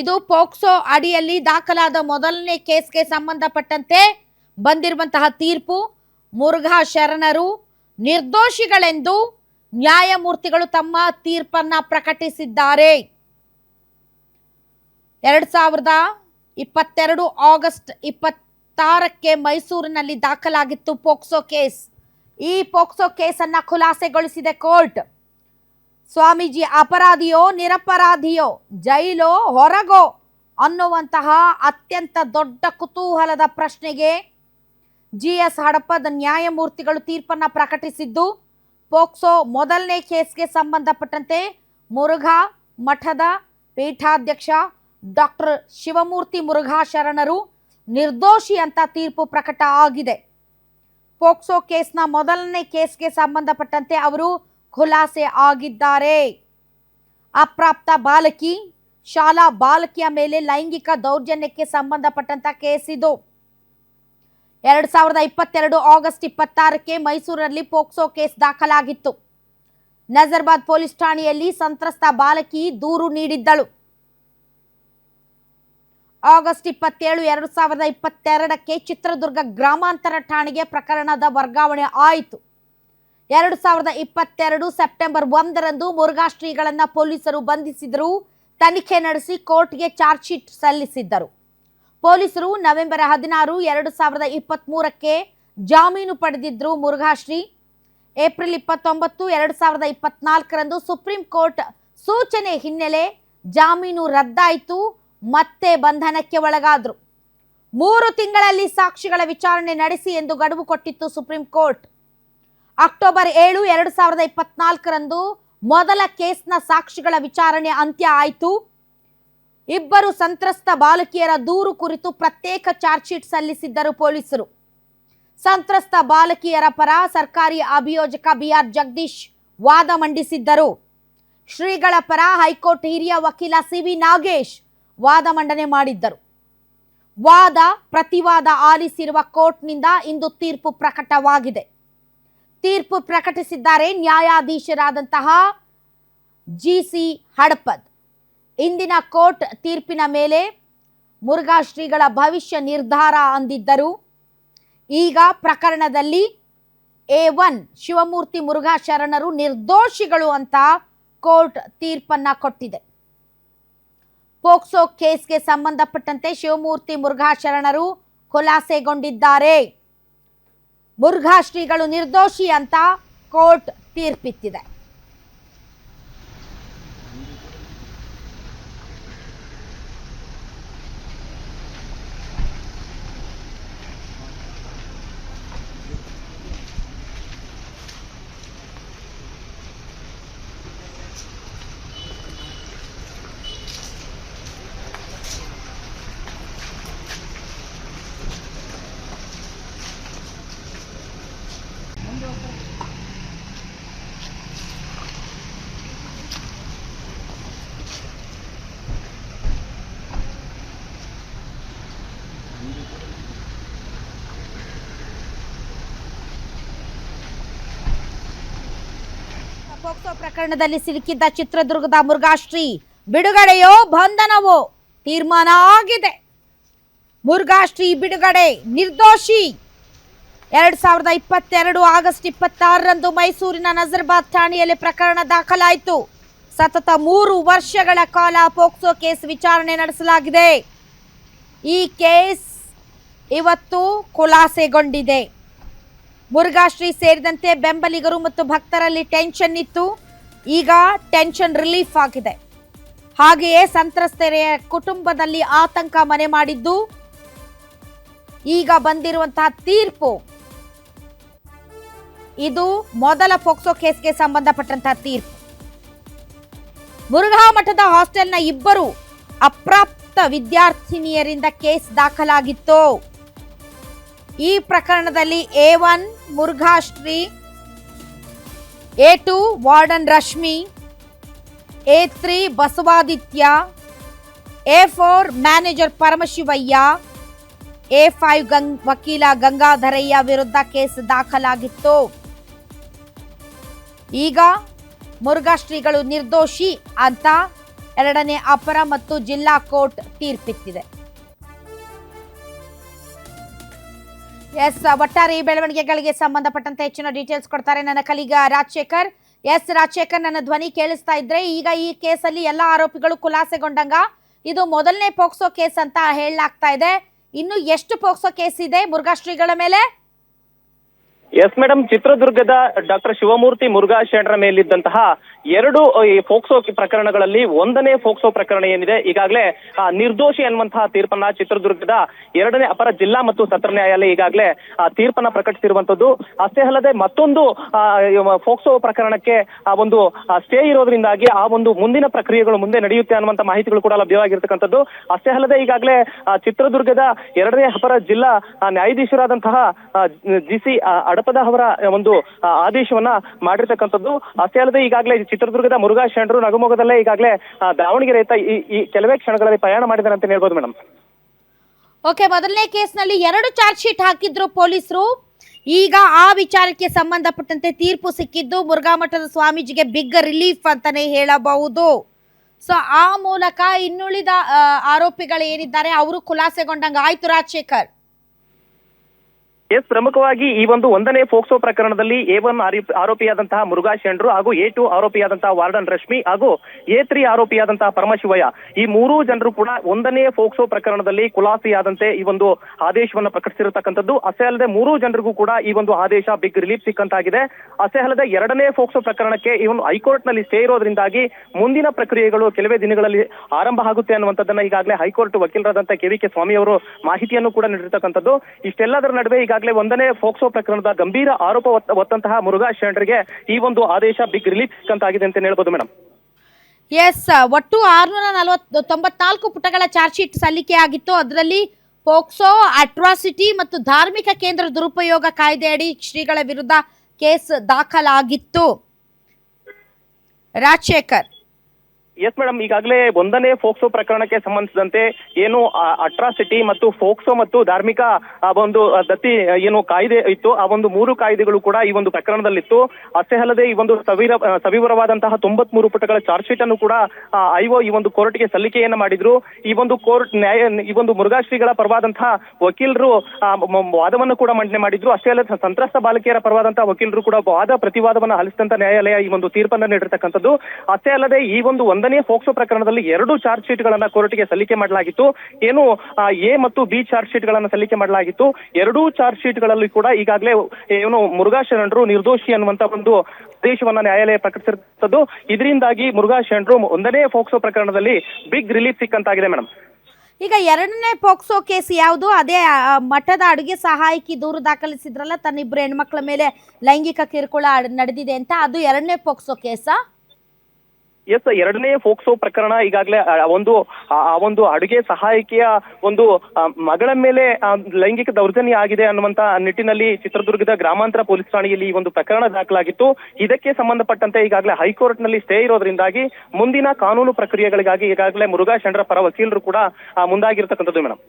ಇದು ಪೋಕ್ಸೋ ಅಡಿಯಲ್ಲಿ ದಾಖಲಾದ ಮೊದಲನೇ ಕೇಸ್ಗೆ ಸಂಬಂಧಪಟ್ಟಂತೆ ಬಂದಿರುವಂತಹ ತೀರ್ಪು. ಮುರುಘಾ ಶರಣರು ನಿರ್ದೋಷಿಗಳೆಂದು ನ್ಯಾಯಮೂರ್ತಿಗಳು ತಮ್ಮ ತೀರ್ಪನ್ನ ಪ್ರಕಟಿಸಿದ್ದಾರೆ. ಎರಡ್ ಸಾವಿರದ ಇಪ್ಪತ್ತೆರಡು ಆಗಸ್ಟ್ ಇಪ್ಪತ್ತಾರಕ್ಕೆ ಮೈಸೂರಿನಲ್ಲಿ ದಾಖಲಾಗಿತ್ತು ಪೋಕ್ಸೋ ಕೇಸ್. ಈ ಪೋಕ್ಸೋ ಕೇಸನ್ನ ಖುಲಾಸೆಗೊಳಿಸಿದೆ ಕೋರ್ಟ್. ಸ್ವಾಮೀಜಿ, ಅಪರಾಧಿಯೋ, ನಿರಪರಾಧಿಯೋ, ಜೈಲೋ, ಹೊರಗೋ ಅನ್ನುವಂತಹ ಅತ್ಯಂತ ದೊಡ್ಡ ಕುತೂಹಲದ ಪ್ರಶ್ನೆಗೆ ಜಿ ಎಸ್ ಹಡಪದ ನ್ಯಾಯಮೂರ್ತಿಗಳು ತೀರ್ಪನ್ನ ಪ್ರಕಟಿಸಿದ್ದು, ಪೋಕ್ಸೋ ಮೊದಲನೇ ಕೇಸ್ಗೆ ಸಂಬಂಧಪಟ್ಟಂತೆ ಮುರುಘಾ ಮಠದ ಪೀಠಾಧ್ಯಕ್ಷ ಡಾಕ್ಟರ್ ಶಿವಮೂರ್ತಿ ಮುರುಘಾ ಶರಣರು ನಿರ್ದೋಷಿ ಅಂತ ತೀರ್ಪು ಪ್ರಕಟ ಆಗಿದೆ. ಪೋಕ್ಸೋ ಕೇಸ್ನ ಮೊದಲನೇ ಕೇಸ್ಗೆ ಸಂಬಂಧಪಟ್ಟಂತೆ ಅವರು ಖುಲಾಸೆ ಆಗಿದ್ದಾರೆ. ಅಪ್ರಾಪ್ತ ಬಾಲಕಿ, ಶಾಲಾ ಬಾಲಕಿಯ ಮೇಲೆ ಲೈಂಗಿಕ ದೌರ್ಜನ್ಯಕ್ಕೆ ಸಂಬಂಧಪಟ್ಟಂತ ಕೇಸ್ ಇದು. ಎರಡ್ ಸಾವಿರದ ಇಪ್ಪತ್ತೆರಡು ಆಗಸ್ಟ್ ಇಪ್ಪತ್ತಾರಕ್ಕೆ ಮೈಸೂರಿನಲ್ಲಿ ಪೋಕ್ಸೋ ಕೇಸ್ ದಾಖಲಾಗಿತ್ತು. ನಜರ್ಬಾದ್ ಪೊಲೀಸ್ ಠಾಣೆಯಲ್ಲಿ ಸಂತ್ರಸ್ತ ಬಾಲಕಿ ದೂರು ನೀಡಿದ್ದಳು. ಆಗಸ್ಟ್ ಇಪ್ಪತ್ತೇಳು, ಎರಡು ಸಾವಿರದ ಇಪ್ಪತ್ತೆರಡಕ್ಕೆ ಚಿತ್ರದುರ್ಗ ಗ್ರಾಮಾಂತರ ಠಾಣೆಗೆ ಪ್ರಕರಣದ ವರ್ಗಾವಣೆ ಆಯಿತು. ಎರಡು ಸಾವಿರದ ಇಪ್ಪತ್ತೆರಡು ಸೆಪ್ಟೆಂಬರ್ ಒಂದರಂದು ಮುರುಘಾ ಶ್ರೀಗಳನ್ನ ಪೊಲೀಸರು ಬಂಧಿಸಿದರು. ತನಿಖೆ ನಡೆಸಿ ಕೋರ್ಟ್ಗೆ ಚಾರ್ಜ್ ಶೀಟ್ ಸಲ್ಲಿಸಿದ್ದರು. ಪೊಲೀಸರು ನವೆಂಬರ್ ಹದಿನಾರು ಎರಡು ಸಾವಿರದ ಇಪ್ಪತ್ತ್ಮೂರಕ್ಕೆ ಜಾಮೀನು ಪಡೆದಿದ್ದರು ಮುರುಘಾಶ್ರೀ. ಏಪ್ರಿಲ್ ಇಪ್ಪತ್ತೊಂಬತ್ತು ಎರಡು ಸಾವಿರದ ಇಪ್ಪತ್ನಾಲ್ಕರಂದು ಸುಪ್ರೀಂ ಕೋರ್ಟ್ ಸೂಚನೆ ಹಿನ್ನೆಲೆ ಜಾಮೀನು ರದ್ದಾಯಿತು, ಮತ್ತೆ ಬಂಧನಕ್ಕೆ ಒಳಗಾದರು. ಮೂರು ತಿಂಗಳಲ್ಲಿ ಸಾಕ್ಷಿಗಳ ವಿಚಾರಣೆ ನಡೆಸಿ ಎಂದು ಗಡುವು ಕೊಟ್ಟಿತ್ತು ಸುಪ್ರೀಂ ಕೋರ್ಟ್. ಅಕ್ಟೋಬರ್ ಏಳು, ಎರಡು ಸಾವಿರದ ಇಪ್ಪತ್ನಾಲ್ಕರಂದು ಮೊದಲ ಕೇಸ್ನ ಸಾಕ್ಷಿಗಳ ವಿಚಾರಣೆ ಅಂತ್ಯ ಆಯಿತು. ಇಬ್ಬರು ಸಂತ್ರಸ್ತ ಬಾಲಕಿಯರ ದೂರು ಕುರಿತು ಪ್ರತ್ಯೇಕ ಚಾರ್ಜ್ ಶೀಟ್ ಸಲ್ಲಿಸಿದ್ದರು ಪೊಲೀಸರು. ಸಂತ್ರಸ್ತ ಬಾಲಕಿಯರ ಪರ ಸರ್ಕಾರಿ ಅಭಿಯೋಜಕ ಬಿಆರ್ ಜಗದೀಶ್ ವಾದ ಮಂಡಿಸಿದ್ದರು. ಶ್ರೀಗಳ ಪರ ಹೈಕೋರ್ಟ್ ಹಿರಿಯ ವಕೀಲ ಸಿ ವಿ ನಾಗೇಶ್ ವಾದ ಮಂಡನೆ ಮಾಡಿದ್ದರು. ವಾದ, ಪ್ರತಿವಾದ ಆಲಿಸಿರುವ ಕೋರ್ಟ್ನಿಂದ ಇಂದು ತೀರ್ಪು ಪ್ರಕಟವಾಗಿದೆ. ತೀರ್ಪು ಪ್ರಕಟಿಸಿದ್ದಾರೆ ನ್ಯಾಯಾಧೀಶರಾದಂತಹ ಜಿ ಸಿ ಹಡಪದ್. ಇಂದಿನ ಕೋರ್ಟ್ ತೀರ್ಪಿನ ಮೇಲೆ ಮುರುಘಾ ಶ್ರೀಗಳ ಭವಿಷ್ಯ ನಿರ್ಧಾರ ಅಂದಿದ್ದರು ಈಗ ಪ್ರಕರಣದಲ್ಲಿ ಎ ಒನ್ ಶಿವಮೂರ್ತಿ ಮುರುಘಾ ಶರಣರು ನಿರ್ದೋಷಿಗಳು ಅಂತ ಕೋರ್ಟ್ ತೀರ್ಪನ್ನ ಕೊಟ್ಟಿದೆ. ಪೋಕ್ಸೋ ಕೇಸ್ಗೆ ಸಂಬಂಧಪಟ್ಟಂತೆ ಶಿವಮೂರ್ತಿ ಮುರುಘಾ ಶರಣರು ಖುಲಾಸೆಗೊಂಡಿದ್ದಾರೆ. ಮುರುಘಾ ಶ್ರೀಗಳು ನಿರ್ದೋಷಿ ಅಂತ ಕೋರ್ಟ್ ತೀರ್ಪಿತ್ತಿದೆ ಪೋಕ್ಸೋ ಪ್ರಕರಣದಲ್ಲಿ ಸಿಲುಕಿದ್ದ ಚಿತ್ರದುರ್ಗದ ಮುರುಘಾಶ್ರೀ. ಬಿಡುಗಡೆಯೋ ಬಂಧನವೋ? ತೀರ್ಮಾನ ಆಗಿದೆ ಮುರುಘಾಶ್ರೀ ಬಿಡುಗಡೆ, ನಿರ್ದೋಷಿ. ಎರಡ್ ಸಾವಿರದ ಇಪ್ಪತ್ತೆರಡು ಆಗಸ್ಟ್ ಇಪ್ಪತ್ತಾರರಂದು ಮೈಸೂರಿನ ನಜರ್ಬಾದ್ ಠಾಣೆಯಲ್ಲಿ ಪ್ರಕರಣ ದಾಖಲಾಯಿತು. ಸತತ ಮೂರು ವರ್ಷಗಳ ಕಾಲ ಪೋಕ್ಸೋ ಕೇಸ್ ವಿಚಾರಣೆ ನಡೆಸಲಾಗಿದೆ. ಈ ಕೇಸ್ ಇವತ್ತು ಖುಲಾಸೆಗೊಂಡಿದೆ. ಮುರುಘಾಶ್ರೀ ಸೇರಿದಂತೆ ಬೆಂಬಲಿಗರು ಮತ್ತು ಭಕ್ತರಲ್ಲಿ ಟೆನ್ಷನ್ ಇತ್ತು. ಈಗ ಟೆನ್ಷನ್ ರಿಲೀಫ್ ಆಗಿದೆ. ಹಾಗೆಯೇ ಸಂತ್ರಸ್ತರ ಕುಟುಂಬದಲ್ಲಿ ಆತಂಕ ಮನೆ ಮಾಡಿದ್ದು. ಈಗ ಬಂದಿರುವಂತಹ ತೀರ್ಪು. ಇದು ಮೊದಲ ಪೋಕ್ಸೋ ಕೇಸ್ಗೆ ಸಂಬಂಧಪಟ್ಟಂತಹ ತೀರ್ಪು. ಮುರುಘಾ ಮಠದ ಹಾಸ್ಟೆಲ್ನ ಇಬ್ಬರು ಅಪ್ರಾಪ್ತ ವಿದ್ಯಾರ್ಥಿನಿಯರಿಂದ ಕೇಸ್ ದಾಖಲಾಗಿತ್ತು. ಈ ಪ್ರಕರಣದಲ್ಲಿ A one Murughashri A two warden Rashmi, A three Basavaditya, A four manager Paramashivaiah, A five ಗಂಗ್ ವಕೀಲ ಗಂಗಾಧರಯ್ಯ ವಿರುದ್ಧ ಕೇಸ್ ದಾಖಲಾಗಿತ್ತು. ಈಗ ಮುರುಘಾಶ್ರೀಗಳು ನಿರ್ದೋಷಿ ಅಂತ ಎರಡನೇ ಅಪರ ಮತ್ತು ಜಿಲ್ಲಾ ಕೋರ್ಟ್ ತೀರ್ಪಿತ್ತಿದೆ ಎಸ್, ಒಟ್ಟಾರೆ ಈ ಬೆಳವಣಿಗೆಗಳಿಗೆ ಸಂಬಂಧಪಟ್ಟಂತೆ ಹೆಚ್ಚಿನ ಡೀಟೇಲ್ಸ್ ಕೊಡ್ತಾರೆ ನನ್ನ ಕಲೀಗ ರಾಜಶೇಖರ್. ಎಸ್, ರಾಜಶೇಖರ್, ನನ್ನ ಧ್ವನಿ ಕೇಳಿಸ್ತಾ ಇದ್ರೆ ಈಗ ಈ ಕೇಸಲ್ಲಿ ಎಲ್ಲ ಆರೋಪಿಗಳು ಖುಲಾಸೆಗೊಂಡಂಗ ಇದು ಮೊದಲನೇ ಪೋಕ್ಸೋ ಕೇಸ್ ಅಂತ ಹೇಳಲಾಗ್ತಾ ಇದೆ. ಇನ್ನು ಎಷ್ಟು ಪೋಕ್ಸೋ ಕೇಸ್ ಇದೆ ಮುರುಘಾಶ್ರೀಗಳ ಮೇಲೆ? ಎಸ್ ಮೇಡಮ್ ಚಿತ್ರದುರ್ಗದ ಡಾಕ್ಟರ್ ಶಿವಮೂರ್ತಿ ಮುರುಘಾ ಶೆಣರ ಮೇಲಿದ್ದಂತಹ ಎರಡು, ಈ ಫೋಕ್ಸೋ ಪ್ರಕರಣಗಳಲ್ಲಿ ಒಂದನೇ ಫೋಕ್ಸೋ ಪ್ರಕರಣ ಏನಿದೆ, ಈಗಾಗಲೇ ನಿರ್ದೋಷಿ ಅನ್ನುವಂತಹ ತೀರ್ಪನ್ನ ಚಿತ್ರದುರ್ಗದ ಎರಡನೇ ಅಪರ ಜಿಲ್ಲಾ ಮತ್ತು ಸತ್ರ ನ್ಯಾಯಾಲಯ ಈಗಾಗಲೇ ತೀರ್ಪನ್ನ ಪ್ರಕಟಿಸಿರುವಂತದ್ದು ಅಷ್ಟೇ ಅಲ್ಲದೆ ಮತ್ತೊಂದು ಫೋಕ್ಸೋ ಪ್ರಕರಣಕ್ಕೆ, ಆ, ಒಂದು ಸ್ಟೇ ಇರೋದ್ರಿಂದಾಗಿ ಆ ಒಂದು ಮುಂದಿನ ಪ್ರಕ್ರಿಯೆಗಳು ಮುಂದೆ ನಡೆಯುತ್ತೆ ಅನ್ನುವಂತ ಮಾಹಿತಿಗಳು ಕೂಡ ಲಭ್ಯವಾಗಿರ್ತಕ್ಕಂಥದ್ದು. ಅಷ್ಟೇ ಅಲ್ಲದೆ ಈಗಾಗಲೇ ಚಿತ್ರದುರ್ಗದ ಎರಡನೇ ಅಪರ ಜಿಲ್ಲಾ ನ್ಯಾಯಾಧೀಶರಾದಂತಹ ಜಿ ಸಿ ಅಡಪದ ಅವರ ಒಂದು ಆದೇಶವನ್ನ ಮಾಡಿರ್ತಕ್ಕಂಥದ್ದು. ಅಷ್ಟೇ ಅಲ್ಲದೆ ಈಗಾಗಲೇ ಚಿತ್ರದುರ್ಗದ ಮುರುಘಾ ಶರಣರು ನಗುಮೊಗದಲ್ಲೇ ಈಗಾಗಲೇ ದಾವಣಗೆರೆ ಈ ಕೆಲವೇ ಕ್ಷಣಗಳಲ್ಲಿ ಪ್ರಯಾಣ ಮಾಡಿದ್ದಾರೆ ಅಂತ ಹೇಳ್ಬೋದು ಮೇಡಮ್ ಓಕೆ, ಮೊದಲನೇ ಕೇಸ್ನಲ್ಲಿ ಎರಡು ಚಾರ್ಜ್ ಶೀಟ್ ಹಾಕಿದ್ರು ಪೊಲೀಸರು. ಈಗ ಆ ವಿಚಾರಕ್ಕೆ ಸಂಬಂಧಪಟ್ಟಂತೆ ತೀರ್ಪು ಸಿಕ್ಕಿದ್ದು ಮುರುಘಾ ಮಠದ ಸ್ವಾಮೀಜಿಗೆ ಬಿಗ್ ರಿಲೀಫ್ ಅಂತಾನೆ ಹೇಳಬಹುದು. ಸೊ, ಆ ಮೂಲಕ ಇನ್ನುಳಿದ ಆರೋಪಿಗಳು ಏನಿದ್ದಾರೆ ಅವರು ಖುಲಾಸೆಗೊಂಡಂಗೆ. ಆಯ್ತು ರಾಜಶೇಖರ್. ಎಸ್, ಪ್ರಮುಖವಾಗಿ ಈ ಒಂದು ಒಂದನೇ ಫೋಕ್ಸೋ ಪ್ರಕರಣದಲ್ಲಿ ಎ ಒನ್ ಆರೋಪಿಯಾದಂತಹ ಮುರುಘಾ ಶೆಂಡ್ರು ಹಾಗೂ ಎ ಟು ಆರೋಪಿಯಾದಂತಹ ವಾರ್ಡನ್ ರಶ್ಮಿ ಹಾಗೂ ಎ ತ್ರೀ ಆರೋಪಿಯಾದಂತಹ ಪರಮಶಿವಯ್ಯ. ಈ ಮೂರೂ ಜನರು ಕೂಡ ಒಂದನೇ ಫೋಕ್ಸೋ ಪ್ರಕರಣದಲ್ಲಿ ಖುಲಾಸೆಯಾದಂತೆ ಈ ಒಂದು ಆದೇಶವನ್ನು ಪ್ರಕಟಿಸಿರತಕ್ಕಂಥದ್ದು. ಅಷ್ಟೇ ಅಲ್ಲದೆ ಮೂರೂ ಜನರಿಗೂ ಕೂಡ ಈ ಒಂದು ಆದೇಶ ಬಿಗ್ ರಿಲೀಫ್ ಸಿಕ್ಕಂತಾಗಿದೆ. ಅಷ್ಟೇ ಅಲ್ಲದೆ ಎರಡನೇ ಫೋಕ್ಸೋ ಪ್ರಕರಣಕ್ಕೆ ಇವನು ಹೈಕೋರ್ಟ್ನಲ್ಲಿ ಸ್ಟೇ ಇರೋದ್ರಿಂದಾಗಿ ಮುಂದಿನ ಪ್ರಕ್ರಿಯೆಗಳು ಕೆಲವೇ ದಿನಗಳಲ್ಲಿ ಆರಂಭ ಆಗುತ್ತೆ ಅನ್ನುವಂಥದ್ದನ್ನ ಈಗಾಗಲೇ ಹೈಕೋರ್ಟ್ ವಕೀಲರಾದಂತಹ ಕೆ ವಿ ಕೆ ಸ್ವಾಮಿ ಅವರು ಮಾಹಿತಿಯನ್ನು ಕೂಡ ನೀಡಿರ್ತಕ್ಕಂಥದ್ದು. ಇಷ್ಟೆಲ್ಲದರ ನಡುವೆ ಈಗಾಗಲೇ ಒಂದನೇ ಫೋಕ್ಸೋ ಪ್ರಕರಣದ ಗಂಭೀರ ಆರೋಪ ಹೊತ್ತ- ಹೊತ್ತಂತಹ ಮುರುಘಾ ಶರಣರಿಗೆ ಈ ಒಂದು ಆದೇಶ ಬಿಗ್ ರಿಲೀಫ್ ಸಿಕ್ಕಂತಾಗಿದೆ ಅಂತ ಹೇಳ್ಬೋದು ಮೇಡಮ್ ಎಸ್ ಒಟ್ಟು ಆರ್ನೂರ ನಲವತ್ತು ತೊಂಬತ್ನಾಲ್ಕು ಪುಟಗಳ ಚಾರ್ಜ್ ಶೀಟ್ ಸಲ್ಲಿಕೆ ಆಗಿತ್ತು. ಅದರಲ್ಲಿ ಪೋಕ್ಸೋ ಅಟ್ರಾಸಿಟಿ ಮತ್ತು ಧಾರ್ಮಿಕ ಕೇಂದ್ರ ದುರುಪಯೋಗ ಕಾಯ್ದೆಯಡಿ ಶ್ರೀಗಳ ವಿರುದ್ಧ ಕೇಸ್ ದಾಖಲಾಗಿತ್ತು. ರಾಜಶೇಖರ್. ಎಸ್ ಮೇಡಮ್ ಈಗಾಗಲೇ ಒಂದನೇ ಫೋಕ್ಸೋ ಪ್ರಕರಣಕ್ಕೆ ಸಂಬಂಧಿಸಿದಂತೆ ಏನು ಅಟ್ರಾಸಿಟಿ ಮತ್ತು ಫೋಕ್ಸೋ ಮತ್ತು ಧಾರ್ಮಿಕ ಒಂದು ದತ್ತಿ ಏನು ಕಾಯ್ದೆ ಇತ್ತು, ಆ ಒಂದು ಮೂರು ಕಾಯ್ದೆಗಳು ಕೂಡ ಈ ಒಂದು ಪ್ರಕರಣದಲ್ಲಿತ್ತು. ಅಷ್ಟೇ ಅಲ್ಲದೆ ಈ ಒಂದು ಸವಿರ ಸವಿವರವಾದಂತಹ ತೊಂಬತ್ಮೂರು ಪುಟಗಳ ಚಾರ್ಜ್ ಶೀಟ್ ಅನ್ನು ಕೂಡ ಐಒ ಈ ಒಂದು ಕೋರ್ಟ್ಗೆ ಸಲ್ಲಿಕೆಯನ್ನ ಮಾಡಿದ್ರು. ಈ ಒಂದು ಕೋರ್ಟ್ ನ್ಯಾಯ, ಈ ಒಂದು ಮುರುಘಾಶ್ರೀಗಳ ಪರವಾದಂತಹ ವಕೀಲರು ವಾದವನ್ನು ಕೂಡ ಮಂಡನೆ ಮಾಡಿದ್ರು. ಅಷ್ಟೇ ಅಲ್ಲದೆ ಸಂತ್ರಸ್ತ ಬಾಲಕಿಯರ ಪರವಾದಂತಹ ವಕೀಲರು ಕೂಡ ವಾದ ಪ್ರತಿವಾದವನ್ನು ಆಲಿಸಿದಂತ ನ್ಯಾಯಾಲಯ ಈ ಒಂದು ತೀರ್ಪನ್ನು ನೀಡಿರ್ತಕ್ಕಂಥದ್ದು. ಅಷ್ಟೇ ಅಲ್ಲದೆ ಈ ಒಂದು ಒಂದನೇ ಫೋಕ್ಸೋ ಪ್ರಕರಣದಲ್ಲಿ ಎರಡು ಚಾರ್ಜ್ ಶೀಟ್ಗಳನ್ನ ಕೋರ್ಟ್ಗೆ ಸಲ್ಲಿಕೆ ಮಾಡಲಾಗಿತ್ತು. ಏನು ಎ ಮತ್ತು ಬಿ ಚಾರ್ಜ್ ಶೀಟ್ಗಳನ್ನ ಸಲ್ಲಿಕೆ ಮಾಡಲಾಗಿತ್ತು. ಎರಡೂ ಚಾರ್ಜ್ ಶೀಟ್ಗಳಲ್ಲಿ ಕೂಡ ಈಗಾಗಲೇ ಏನು ಮುರುಘಾ ಶರಣರು ನಿರ್ದೋಷಿ ಅನ್ನುವಂತ ಒಂದು ಆದೇಶವನ್ನ ನ್ಯಾಯಾಲಯ ಪ್ರಕಟಿಸಿರುತ್ತದ್ದು ಇದರಿಂದಾಗಿ ಮುರುಘಾ ಒಂದನೇ ಫೋಕ್ಸೋ ಪ್ರಕರಣದಲ್ಲಿ ಬಿಗ್ ರಿಲೀಫ್ ಸಿಕ್ಕಂತಾಗಿದೆ ಮೇಡಮ್ ಈಗ ಎರಡನೇ ಪೋಕ್ಸೋ ಕೇಸ್ ಯಾವುದು? ಅದೇ ಮಠದ ಅಡುಗೆ ಸಹಾಯಕಿ ದೂರು ದಾಖಲಿಸಿದ್ರಲ್ಲ ತನ್ನಿಬ್ಬರು ಹೆಣ್ಮಕ್ಳ ಮೇಲೆ ಲೈಂಗಿಕ ಕಿರುಕುಳ ನಡೆದಿದೆ ಅಂತ. ಅದು ಎರಡನೇ ಪೋಕ್ಸೋ ಕೇಸಾ? ಎಸ್ ಎರಡನೇ ಫೋಕ್ಸೋ ಪ್ರಕರಣ ಈಗಾಗಲೇ ಒಂದು, ಆ ಒಂದು ಅಡುಗೆ ಸಹಾಯಕಿಯ ಒಂದು ಮಗಳ ಮೇಲೆ ಲೈಂಗಿಕ ದೌರ್ಜನ್ಯ ಆಗಿದೆ ಅನ್ನುವಂತ ನಿಟ್ಟಿನಲ್ಲಿ ಚಿತ್ರದುರ್ಗದ ಗ್ರಾಮಾಂತರ ಪೊಲೀಸ್ ಠಾಣೆಯಲ್ಲಿ ಈ ಒಂದು ಪ್ರಕರಣ ದಾಖಲಾಗಿತ್ತು. ಇದಕ್ಕೆ ಸಂಬಂಧಪಟ್ಟಂತೆ ಈಗಾಗಲೇ ಹೈಕೋರ್ಟ್ನಲ್ಲಿ ಸ್ಟೇ ಇರೋದ್ರಿಂದಾಗಿ ಮುಂದಿನ ಕಾನೂನು ಪ್ರಕ್ರಿಯೆಗಳಿಗಾಗಿ ಈಗಾಗಲೇ ಮುರುಘಾ ಶೆಂಡ್ರ ಪರ ವಕೀಲರು ಕೂಡ ಮುಂದಾಗಿರ್ತಕ್ಕಂಥದ್ದು ಮೇಡಮ್